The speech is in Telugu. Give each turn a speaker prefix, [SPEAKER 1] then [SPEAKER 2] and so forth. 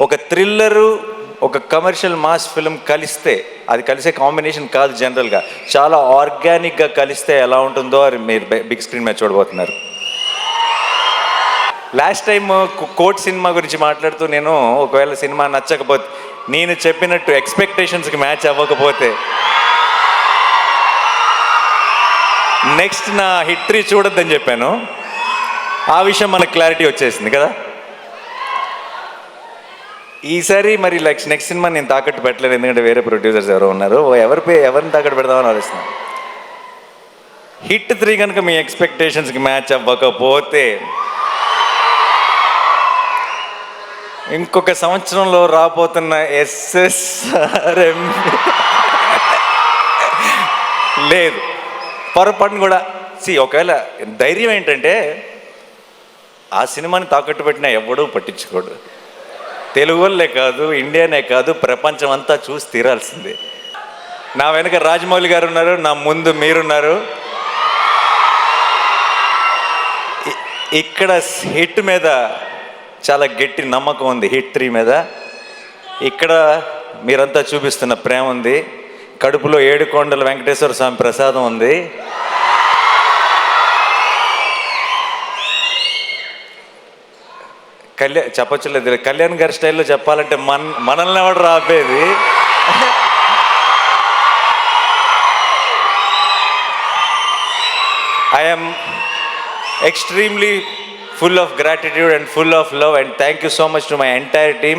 [SPEAKER 1] ఒక థ్రిల్లరు ఒక కమర్షియల్ మాస్ ఫిల్మ్ కలిస్తే అది కలిసే కాంబినేషన్ కాదు జనరల్గా. చాలా ఆర్గానిక్గా కలిస్తే ఎలా ఉంటుందో అది మీరు బిగ్ స్క్రీన్ మీద చూడబోతున్నారు. లాస్ట్ టైం కోట్ సినిమా గురించి మాట్లాడుతూ నేను ఒకవేళ సినిమా నచ్చకపోతే నేను చెప్పినట్టు ఎక్స్పెక్టేషన్స్కి మ్యాచ్ అవ్వకపోతే నెక్స్ట్ నా హిట్రీ చూడొద్దని చెప్పాను. ఆ విషయం మనకు క్లారిటీ వచ్చేసింది కదా? ఈసారి మరి లైక్ నెక్స్ట్ సినిమా నేను తాకట్టు పెట్టలేదు ఎందుకంటే వేరే ప్రొడ్యూసర్స్ ఎవరో ఉన్నారు. ఓ ఎవరి పే ఎవరిని తాకట్టు పెడదామని ఆలోచిస్తున్నాను హిట్ త్రీ కనుక మీ ఎక్స్పెక్టేషన్స్కి మ్యాచ్ అవ్వకపోతే ఇంకొక సంవత్సరంలో రాబోతున్న ఎస్ఎస్ఆర్ఎం లేదు. పొరపాటును కూడా సి ఒకవేళ ధైర్యం ఏంటంటే ఆ సినిమాని తాకట్టు పెట్టినా ఎవడూ పట్టించుకోడు. తెలుగు వాళ్ళే కాదు ఇండియానే కాదు ప్రపంచం అంతా చూసి తీరాల్సిందే. నా వెనక రాజమౌళి గారు ఉన్నారు నా ముందు మీరున్నారు. ఇక్కడ హిట్ మీద చాలా గట్టి నమ్మకం ఉంది హిట్ త్రీ మీద. ఇక్కడ మీరంతా చూపిస్తున్న ప్రేమ ఉంది. కడుపులో ఏడు కొండల వెంకటేశ్వర స్వామి ప్రసాదం ఉంది. కళ్యాణ్ చెప్పచ్చులేదు కళ్యాణ్ గారి స్టైల్లో చెప్పాలంటే మన మనల్ని ఎవడు రాపేది? I'm extremely full of gratitude and full of love and thank you so much to my entire team